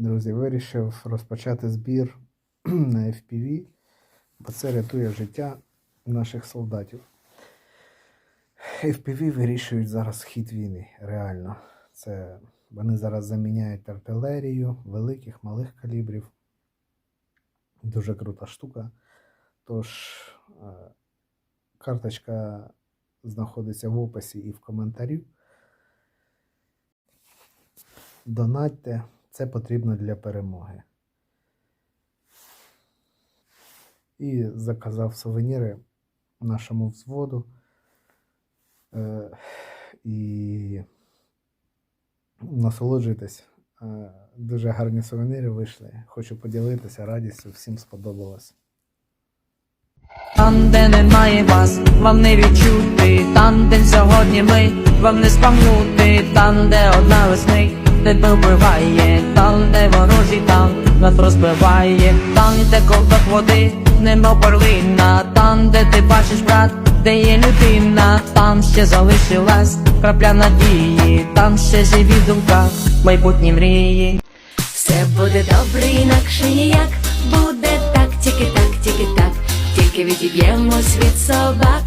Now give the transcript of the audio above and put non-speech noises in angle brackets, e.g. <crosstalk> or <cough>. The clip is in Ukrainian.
Друзі, вирішив розпочати збір <clears throat> на FPV, бо це рятує життя наших солдатів. FPV вирішують зараз хід війни, реально. Це вони зараз заміняють артилерію великих, малих калібрів. Дуже крута штука. Тож е, карточка знаходиться в описі і в коментарі. Донатьте, це потрібно для перемоги. І заказав сувеніри нашому взводу. Е, і насолоджуйтесь. Е, дуже гарні сувеніри вийшли. Хочу поділитися радістю, всім сподобалось. Там, де немає вас, вам не відчути, там, де сьогодні ми, вам не спамнути, там, де одна весни, де вбиває, там, де ворожий там нас розбиває, там, де ковток води, нема перлина, там, де ти бачиш брат, де є людина, там ще залишилась крапля надії, там ще живі думка, майбутні мрії. Все буде добре, інакше ніяк. Буде так, тільки так, тільки так, тільки відіб'ємось від собак